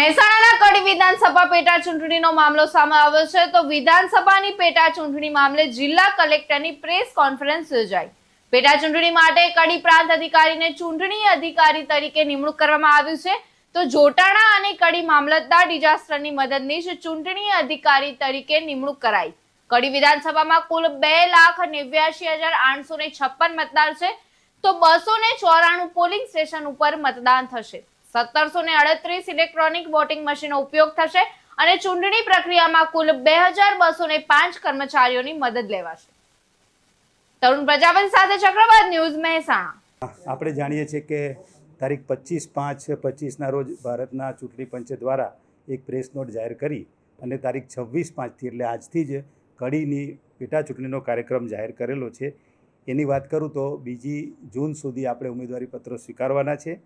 મહેસાણાના કડી વિધાનસભા પેટા ચૂંટણીનો મામલો સામે આવ્યો છે. તો વિધાનસભાની પેટા ચૂંટણી મામલે જિલ્લા કલેક્ટરની પ્રેસ કોન્ફરન્સ યોજાઈ. પેટા ચૂંટણી માટે કડી પ્રાંત અધિકારીને ચૂંટણી અધિકારી તરીકે નિમણૂક કરવામાં આવ્યું છે. તો જોટાણા અને કડી મામલતદાર ડિઝાસ્ટરની મદદનીશ ચૂંટણી અધિકારી તરીકે નિમણૂક કરાઈ. કડી વિધાનસભામાં કુલ બે લાખ નેવ્યાશી હજાર આઠસો ને છપ્પન મતદાર છે. તો બસો ને ચોરાણું પોલિંગ સ્ટેશન ઉપર મતદાન થશે. સત્તરસો ને અડત્રીસ ઇલેક્ટ્રોનિક વોટિંગ મશીનનો ઉપયોગ થશે અને ચૂંટણી પ્રક્રિયામાં કુલ બે હજાર બસો ને પાંચ કર્મચારીઓની મદદ લેવાશે. તરુણ પ્રજાપતિ સાથે ચક્રવાત ન્યૂઝ મહેસાણા. આપણે જાણીએ છીએ કે તારીખ પચીસ પાંચ પચીસના રોજ ભારતના ચૂંટણી પંચ દ્વારા એક પ્રેસ નોટ જાહેર કરી અને તારીખ છવ્વીસ પાંચથી એટલે આજથી જ કડીની પેટા ચૂંટણીનો કાર્યક્રમ જાહેર કરેલો છે. એની વાત કરું તો બીજી જૂન સુધી આપણે ઉમેદવારી પત્રો સ્વીકારવાના છે.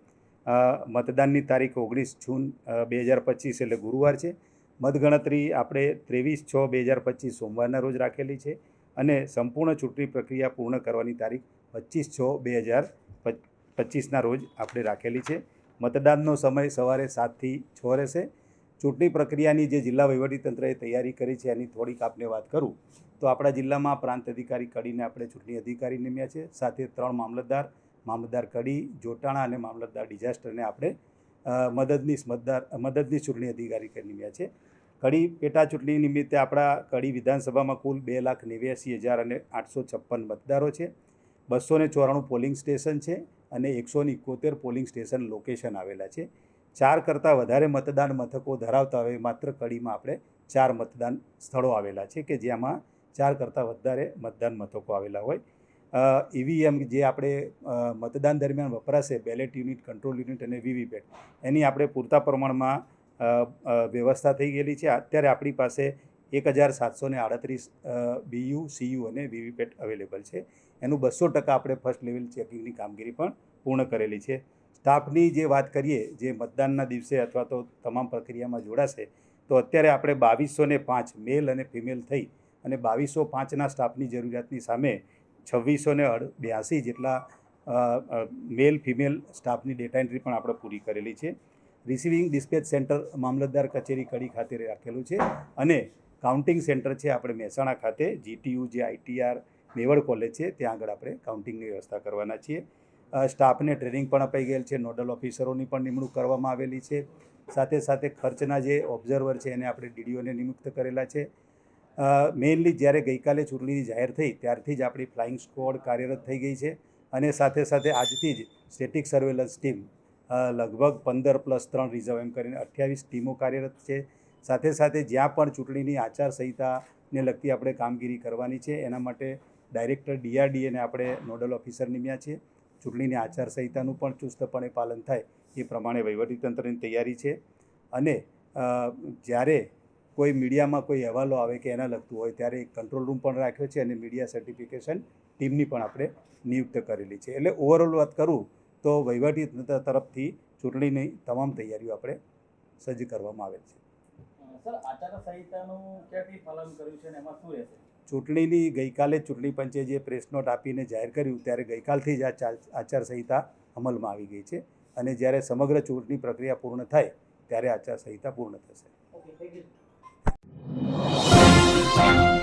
મતદાનની તારીખ ઓગણીસ જૂન બે હજાર પચીસ એટલે ગુરુવાર છે. મતગણતરી આપણે ત્રેવીસ છ બે હજાર પચીસ સોમવારના રોજ રાખેલી છે અને સંપૂર્ણ ચૂંટણી પ્રક્રિયા પૂર્ણ કરવાની તારીખ પચીસ છ બે હજાર પચીસના રોજ આપણે રાખેલી છે. મતદાનનો સમય સવારે સાતથી છ રહેશે. ચૂંટણી પ્રક્રિયાની જે જિલ્લા વહીવટીતંત્રએ તૈયારી કરી છે એની થોડીક આપને વાત કરું તો આપણા જિલ્લામાં પ્રાંત અધિકારી કડીને આપણે ચૂંટણી અધિકારી નિમ્યા છે. સાથે ત્રણ મામલતદાર મામલતદાર કડી, જોટાણા અને મામલતદાર ડિઝાસ્ટરને આપણે મદદનીશ મતદાર, મદદનીશ ચૂંટણી અધિકારી કરી નિમ્યા છે. કડી પેટા ચૂંટણી નિમિત્તે આપણા કડી વિધાનસભામાં કુલ બે લાખ નેવ્યાસી હજાર અને આઠસો છપ્પન મતદારો છે. બસો ને ચોરાણું પોલિંગ સ્ટેશન છે અને એકસો ને એકોતેર પોલિંગ સ્ટેશન લોકેશન આવેલા છે. ચાર કરતાં વધારે મતદાન મથકો ધરાવતા હોય માત્ર કડીમાં આપણે ચાર મતદાન સ્થળો આવેલા છે કે જેમાં ચાર કરતાં વધારે મતદાન મથકો આવેલા હોય. ઈવીએમ જે આપણે મતદાન દરમિયાન વપરાશે, બેલેટ યુનિટ, કંટ્રોલ યુનિટ અને વીવીપેટ, એની આપણે પૂરતા પ્રમાણમાં વ્યવસ્થા થઈ ગયેલી છે. અત્યારે આપણી પાસે એક હજાર સાતસો ને આડત્રીસ બીયુ, સીયુ અને વીવીપેટ અવેલેબલ છે. એનું બસો ટકા આપણે ફર્સ્ટ લેવલ ચેકિંગની કામગીરી પણ પૂર્ણ કરેલી છે. સ્ટાફની જે વાત કરીએ, જે મતદાનના દિવસે અથવા તો તમામ પ્રક્રિયામાં જોડાશે, તો અત્યારે આપણે બાવીસો ને પાંચ, મેલ અને ફિમેલ થઈ અને બાવીસો પાંચના સ્ટાફની જરૂરિયાતની સામે છવ્વીસો ને બ્યાસી જેટલા મેલ ફિમેલ સ્ટાફની ડેટા એન્ટ્રી પણ આપણે પૂરી કરેલી છે. રિસીવિંગ ડિસ્પેચ સેન્ટર મામલતદાર કચેરી કડી ખાતે રાખેલું છે અને કાઉન્ટિંગ સેન્ટર છે આપણે મહેસાણા ખાતે. જીટીયુ જે આઈટીઆર મેવડ કોલેજ છે, ત્યાં આગળ આપણે કાઉન્ટિંગની વ્યવસ્થા કરવાના છીએ. સ્ટાફને ટ્રેનિંગ પણ અપાઈ ગયેલ છે નોડલ ઓફિસરોની પણ નિમણૂક કરવામાં આવેલી છે. સાથે સાથે ખર્ચના જે ઓબ્ઝર્વર છે એને આપણે ડીડીઓને નિયુક્ત કરેલા છે. મેઇનલી જ્યારે ગઈકાલે ચૂંટણીની જાહેર થઈ, ત્યારથી જ આપણી ફ્લાઇંગ સ્કોડ કાર્યરત થઈ ગઈ છે અને સાથે સાથે આજથી જ સ્ટેટિક સર્વેલન્સ ટીમ લગભગ પંદર પ્લસ ત્રણ રિઝર્વ એમ કરીને અઠ્યાવીસ ટીમો કાર્યરત છે. સાથે સાથે જ્યાં પણ ચૂંટણીની આચારસંહિતાને લગતી આપણે કામગીરી કરવાની છે, એના માટે ડાયરેક્ટર ડીઆરડીએને આપણે નોડલ ઓફિસર નિમ્યા છે ચૂંટણીની આચારસંહિતાનું પણ ચુસ્તપણે પાલન થાય એ પ્રમાણે વહીવટીતંત્રની તૈયારી છે. અને જ્યારે કોઈ મીડિયામાં કોઈ અહેવાલો આવે કે એના લગતું હોય ત્યારે એક કંટ્રોલ રૂમ પણ રાખ્યો છે અને મીડિયા સર્ટિફિકેશન ટીમની પણ આપણે નિયુક્ત કરેલી છે. એટલે ઓવરઓલ વાત કરું તો વહીવટી તરફથી ચૂંટણીની તમામ તૈયારીઓ આપણે સજ્જ કરવામાં આવેલ છે. ચૂંટણીની ગઈકાલે ચૂંટણી પંચે જે પ્રેસ નોટ આપીને જાહેર કર્યું ત્યારે ગઈકાલથી જ આ આચારસંહિતા અમલમાં આવી ગઈ છે. અને જ્યારે સમગ્ર ચૂંટણી પ્રક્રિયા પૂર્ણ થાય ત્યારે આચારસંહિતા પૂર્ણ થશે. Thank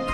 you.